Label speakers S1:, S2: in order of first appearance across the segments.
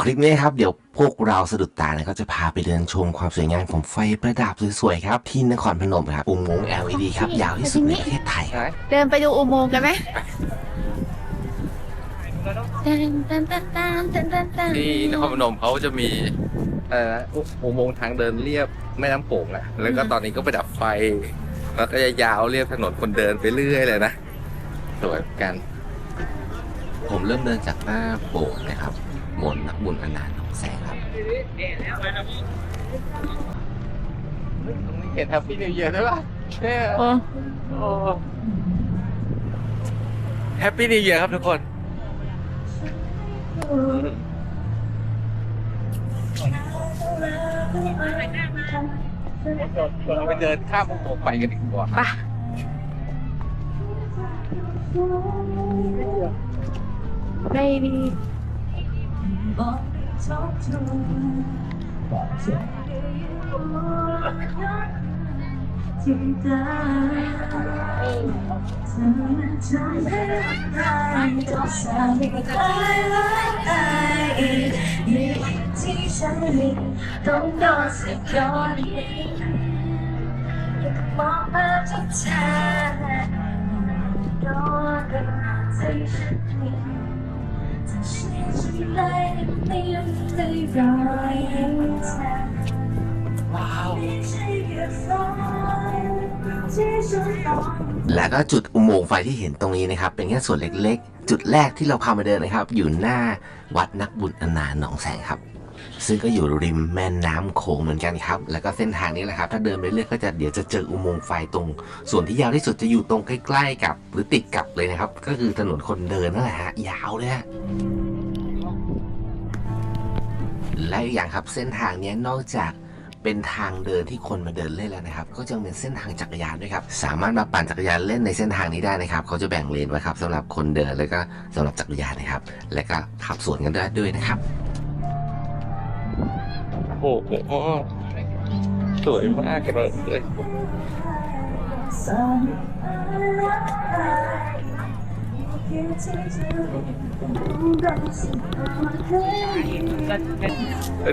S1: คลิปนี้ครับเดี๋ยวพวกเราสะดุดตานะก็จะพาไปเดินชมความสวยงามของไฟประดับสวยๆครับที่นครพนมครับอุโมงค์ LED ครับยาวที่สุดในประเทศไทยครับ
S2: เดินไปดูอุโมงค์กันไหมตันตันตันตันตันตันตัน
S3: ที่นครพนมเขาจะมีเอ่ออุโมงค์ทางเดินเรียบแม่น้ำโขงอะแล้วก็ตอนนี้ก็ไปดับไฟ แล้วก็จะยาวเรียบถนนคนเดินไปเรื่อยเลยนะสวยเหมือนกัน
S1: ผมเริ่มเดินจากหน้าโบสถ์นะครับ มนต์นักบุญอนันต์หนองแสงครับ
S3: เห็นแฮปปี้นิวเยียร์ด้วยป่ะเนี่ย
S2: โอ้
S3: แฮปปี้นิวเยียร์ครับทุกคนเราไปเดินข้ามอุโมงค์ไปกันดีกว่า
S2: ปะเบบี้
S4: ที่ฉันมีต้องโดนสักย้อนมองภาพที่เธอโดนกันที่ฉันมีถ้าฉันฉันเลยไม่ยังไม่รอยให้เธอ
S3: ว้าว
S4: ไม่ใช่แค่ฝันที่ฉันต้
S1: แล้วก็จุดอุโมงค์ไฟที่เห็นตรงนี้นะครับ เป็นแค่ส่วนเล็กๆ จุดแรกที่เราพามาเดินนะครับ อยู่หน้าวัดนักบุญอนานหนองแสงครับ ซึ่งก็อยู่ริมแม่น้ำโขงเหมือนกันครับ แล้วก็เส้นทางนี้แหละครับ ถ้าเดินไปเรื่อยก็จะเดี๋ยวจะเจออุโมงค์ไฟตรง ส่วนที่ยาวที่สุดจะอยู่ตรงใกล้ๆกับ หรือติดกับเลยนะครับ ก็คือถนนคนเดินนั่นแหละฮะยาวเลยฮะและอีกอย่างครับเส้นทางนี้นอกจากเป็นทางเดินที่คนมาเดินเล่นแล้วนะครับ ก็จะเป็นเส้นทางจักรยานด้วยครับ สามารถมาปั่นจักรยานเล่นในเส้นทางนี้ได้นะครับเขาจะแบ่งเลนไว้ครับสำหรับคนเดินแล้วก็สำหรับจักรยานนะครับ และก็ขับสวนกันได้ด้วยนะครับ
S3: โอ้โหสวยมากเลย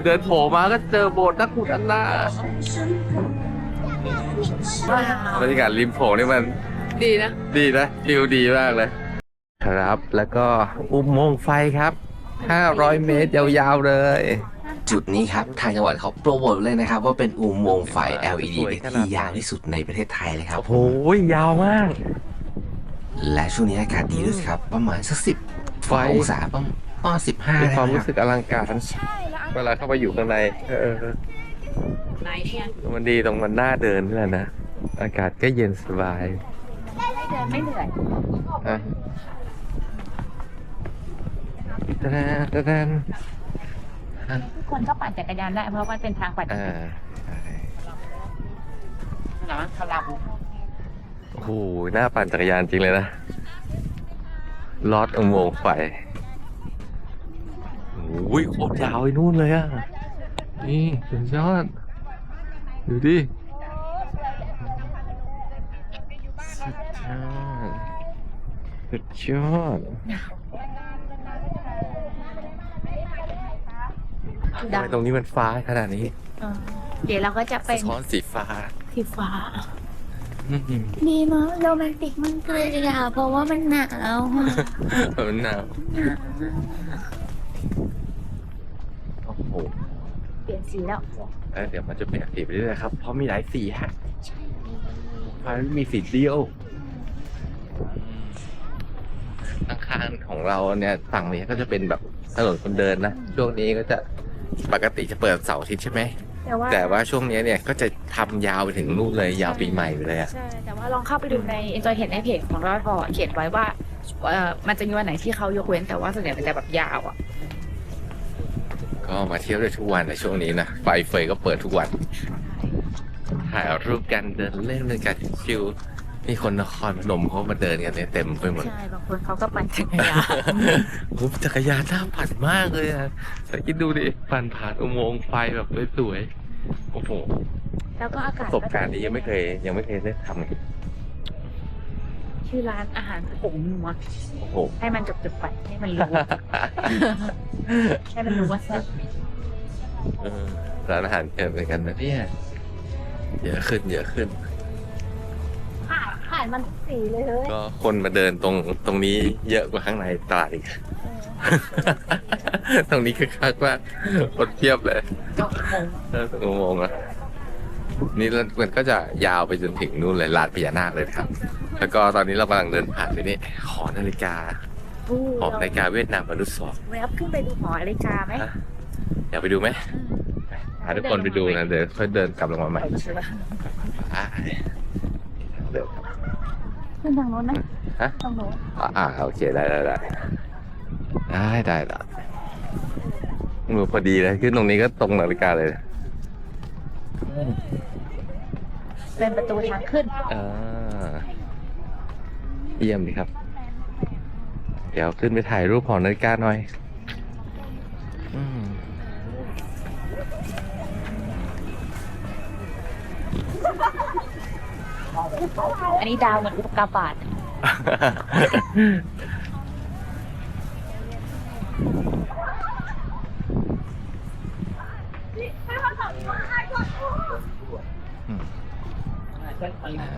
S3: เดินโผล่มาก็เจอโบสถ์นักขุดอันนาบรรยากาศริมโขงนี่มัน
S2: ดีนะ
S3: ดีนะวิวดีมากเลย ครับ แล้วก็อุโมงค์ไฟครับ 500 เมตรยาวๆเลย
S1: จุดนี้ครับ ทางจังหวัดเขาโปรโมทเลยนะครับ ว่าเป็นอุโมงค์ไฟ LED
S3: สวยขนาด
S1: ที่ยาวที่สุดในประเทศไทยเลยครับ
S3: โอ้โหยาวมาก
S1: และช่วงนี้อากาศดีด้วยครับ ประมาณสักสิบ
S3: ไฟ
S1: องศาประมาณประมาณสิบห้า
S3: มี
S1: นะ
S3: ความ
S1: ค
S3: รู้
S1: รับ
S3: สึกอลังการ เวลาเข้าไปอยู่ข้างใน เออ
S2: ไหนเนี่ย
S3: มันดีตรงมันหน้าเดินนี่แหละนะ อากาศก็เย็นสบาย
S2: ไม่เดินไม่เหนื่อย
S3: อะตะแดนตะแดน
S2: ทุกคนก็ปั่นจักรยานได้เพราะมันเป็นทางปั่นจักร
S3: อ่ายา
S2: นนะพลัง
S3: โอ้โหหน้าปั่นจักรยานจริงเลยนะลอดอุโมงค์ไฟโอ้ยโคตรยาวไปนู่นเลยอะ นี่สุดยอดดูดิสุดยอดสุดยอด ทำไมตรงนี้มันฟ้าขนาดนี้
S2: เออเดี๋ยวเราก็จะเป็
S3: สะ
S2: น
S3: ท้อนสีฟ้า
S2: สีฟ้า
S3: อืม
S2: ดีมากโรแมนติกมากเลยอะเพราะว่ามันหนาว
S3: มันหนาวโอ้โห
S2: เปลี่ยนสีแล้ว
S3: เออเดี๋ยวมันจะเปลี่ยนสีไปเรื่อยๆครับ เพราะมีหลายสีฮะมันไม่มีสีเดียวอาคารของเราเนี่ยฝั่งนี้ก็จะเป็นแบบถนนคนเดินนะ ช่วงนี้ก็จะ ปกติจะเปิดเสาร์อาทิตย์ใช่ไหม
S2: แต่ว่า
S3: แต่ว่าช่วงนี้เนี่ยก็จะทำยาวไปถึงนู่นเลยยาวปีใหม่ไปเลยอะ
S2: ใช่แต่ว่าลองเข้าไปดูใน Enjoy เห็นในเพจของรอทอเขียนไว้ว่าเอ่อมันจะมีวันไหนที่เขายกเว้นแต่ว่าส่วนใหญ่มันจะแบบยาวอะ
S3: ก็มาเที่ยวได้ทุกวันในช่วงนี้นะไฟเฟยก็เปิดทุกวัน ถ่ายรูปกันเดินเล่นบรรยากาศชิลๆ มีคนนครพนมเขามาเดินกันเนี่ยเต็มไปหมด
S2: ใช่บางคนเขาก็ปั่นจักรยาน
S3: โอ้โหจักรยานน่าปั่นมากเลยอะแต่คิดดูดิปั่นผ่านอุโมงค์ไฟแบบสวยๆโอ้โห
S2: แล้วก็อา
S3: ป
S2: กาศ
S3: ระสบการณ์นี้ยังไม่เคย ยังไม่เคยได้ทำเลย
S2: ชื่อร้านอาหารผงนัว
S3: โอ้โห
S2: ให้มันจบๆไปให้มันรู้ ให้มันรู้ว่าแซ่บ
S3: เออร้านอาหารเกินไปกันนะเนี่ยเยอะขึ้นเยอะขึ้น
S2: ผ่านมันทุกสีเลยเฮ้ย
S3: ก็คนมาเดินตรงตรงนี้เยอะกว่าข้างในตลาดอีก ตรงนี้คือคักมากคนเทียบเลย
S2: ก็งง
S3: เออตรงงงๆอะนี่มันก็จะยาวไปจนถึงนู่นเลยลานพญานาคเลยนะครับ แล้วก็ตอนนี้เรากำลังเดินผ่านไปนี่หอนาฬิกา
S2: อู้
S3: หอนาฬิกาเวียดนามมนุษย์สอง
S2: แวบขึ้นไปดูหอนาฬิกาไหม
S3: ฮะอยากไปดูไหมพาทุกคนไปดูนะเดี๋ยวค่อยเดินกลับลงมาใหม่ไปเดี๋ยว
S2: ขึ้นทางโน้นนะ
S3: ฮะ
S2: ทางโน้น
S3: อ่าอ่าโอเคได้ได้ได้ได้ได้ละมือพอดีเลยขึ้นตรงนี้ก็ตรงนาฬิกาเลย
S2: เป็นประตูทางขึ้น
S3: อ่าเยี่ยมดีครับ เดี๋ยวขึ้นไปถ่ายรูปหอนาฬิกาหน่อย
S2: อันนี้ดาวเหมือนอุกกาบาต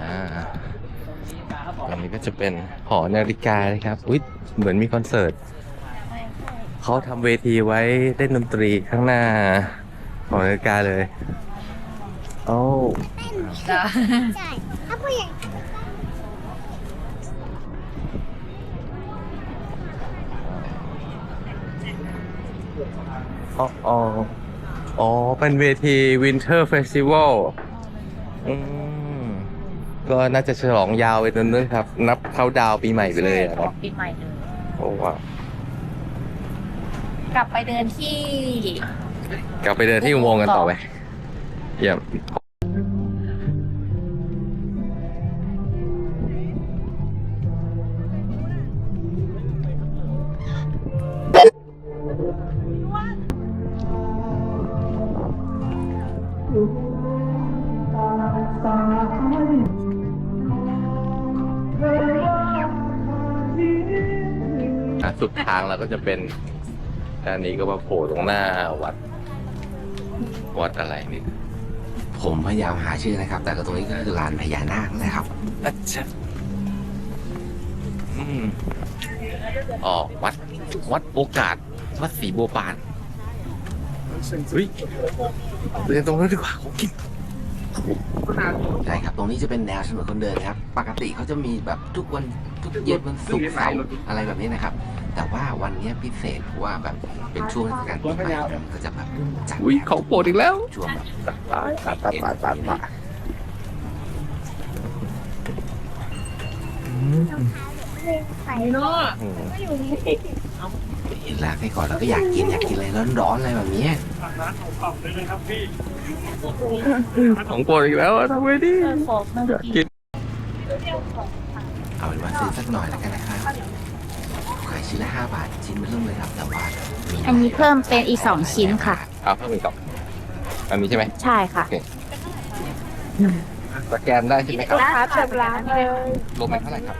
S3: อ่าตรงนี้ก็จะเป็นหอนาฬิกานะครับ อุ้ยเหมือนมีคอนเสิร์ต เขาทำเวทีไว้เล่นดนตรีข้างหน้าหอนาฬิกาเลย โอ้
S5: ใช่ถ้าผู้ใหญ่
S3: อ๋ออ๋ออ๋อ เป็นเวที Winter Festival อืม ก็น่าจะฉลองยาวไปจนนู้นครับ นับเข้าดาวน์ปีใหม่ไปเลยอะ
S2: ข
S3: ค
S2: อ
S3: รั
S2: ง
S3: บ
S2: ปีใหม่เลย
S3: โอ้ว้าว
S2: กลับไปเดินที่
S3: กลับไปเดินที่อุโมงค์กันต่อไป เยี่ยมอะสุดทางเราก็จะเป็นด้านนี้ก็มาโผล่ตรงหน้าวัด วัดอะไรนี่
S1: ผมพยายามหาชื่อนะครับ แต่ก็ตรงนี้ก็คือลานพญานาคนะครับ
S3: อัจฉะอืมอ๋อวัดวัดโอกาส วัดศรีบัวปานเฮ้ยเดินตรงนั้นดีกว่าของกิน
S1: ใช่ครับตรงนี้จะเป็นแนวถนนคนเดินครับ ปกติเขาจะมีแบบทุกวันทุกเย็นวันศุกร์เสาร์อะไรแบบนี้นะครับ แต่ว่าวันเนี้ยพิเศษเพราะว่าแบบเป็นช่วงเทศกาลปีใหม่มันก็จะแบบจัด
S3: อุ้ยของโปรดอีกแล้ว
S1: ช่วงแบบ
S3: ตายตายตายตายตายตาย
S5: ใส่เนาะ
S3: อืม
S5: ก็อยู่นี่
S1: เห็นร้านไส้กรอกแล้วก็อยากกินอยากกินอะไรร้อนๆอะไรแบบเนี้ย
S3: ของโปรดอีกแล้วอะทำไงดี
S2: เออของมัน
S3: อยากกิน
S1: เอาเป็นว่าซื้อสักหน่อยแล้วกันนะครับขาย ชิ้นละห้าบาท ชิ้นมันเริ่มเลยครับแต่ว่ามี
S2: อันนี้เพิ่มเป็นอีกสองชิ้นค่ะ
S3: เอาเพิ่มอีกกล่องอันนี้ใช่ไหม
S2: ใช่ค่ะ
S3: สแกนได้ใช่ไหมครับ
S2: ลูกค้าเติมร้านเลย
S3: รวมเป็นเท่าไหร่ครับ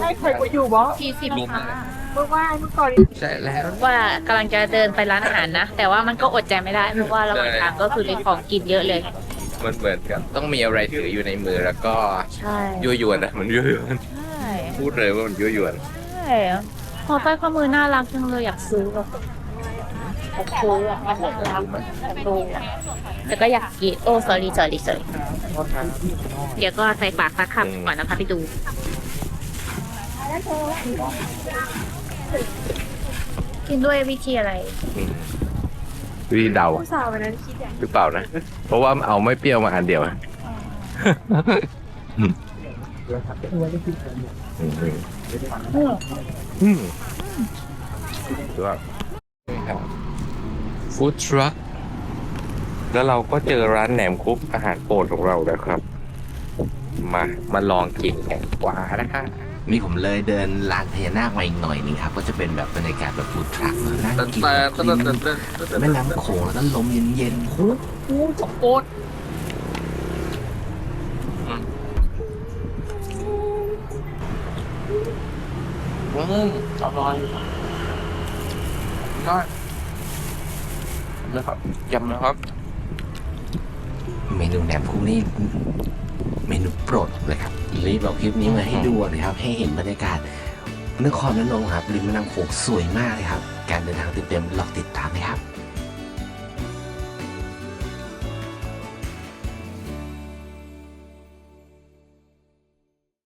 S2: ให้เคยไปอยู่บ่สี่สิบ
S3: รวม
S2: ค่ะ
S3: เลย
S5: เมื่อวานเมื่อก่อน
S3: ใช่แล้ว
S2: ว่ากำลังจะเดินไปร้านอาหารนะ แต่ว่ามันก็อดใจไม่ได้ เพราะว่าระหว่างทางก็คือมีของกินเยอะเลย
S3: มันเหมือนกับต้องมีอะไรถืออยู่ในมือแล้วก็
S2: ใช่
S3: ยั่วยวนนะมันยั่วยวน
S2: ใช่
S3: พูดเลยว่ามันยั่วยวน
S2: ใช่ พอป้ายข้อมือน่ารักจังเลยอยากซื้ออะอยากซื้ออะมันน่ารักอยากดูอะแต่ก็อยากกินโอ้ sorry sorry sorry เดี๋ยวก็ใส่ปากสักคำก่อนนะคะไปดู กินด้วยวิธีอะไร
S3: อืมวิธีเดา
S5: ผู้สาววันนั้นคิดอย่าง
S3: หรือเปล่านะ เพราะว่าเอาไม่เปรี้ยวมาอันเดียวอะ อืม อืมดูว่าฟู้ดทรัคแล้วเราก็เจอร้านแหนมคุกอาหารโปรดของเราแล้วครับ มามาลองกินกันดีกว่านะคะ
S1: นี่ผมเลยเดินลานพญานาคมาอีกหน่อยนึงครับ ก็จะเป็นแบบบรรยากาศแบบฟูดทรัคเนอะนั่งกินแบบริมแม่น้ำโขงแล้วก็ลมเย็นๆพุ๊บ
S3: ของโปร ดอืมอร่อยก็นะครับยำนะครับ
S1: เมนูแหนมคุกนี่เมนูโปรดผมเลยครับรีบเอาคลิปนี้มาให้ดูนะครับ ให้เห็นบรรยากาศนครนนท์ครับริมแม่น้ำโขงสวยมากเลยครับ การเดินทางเต็มๆลองติดตามนะครับ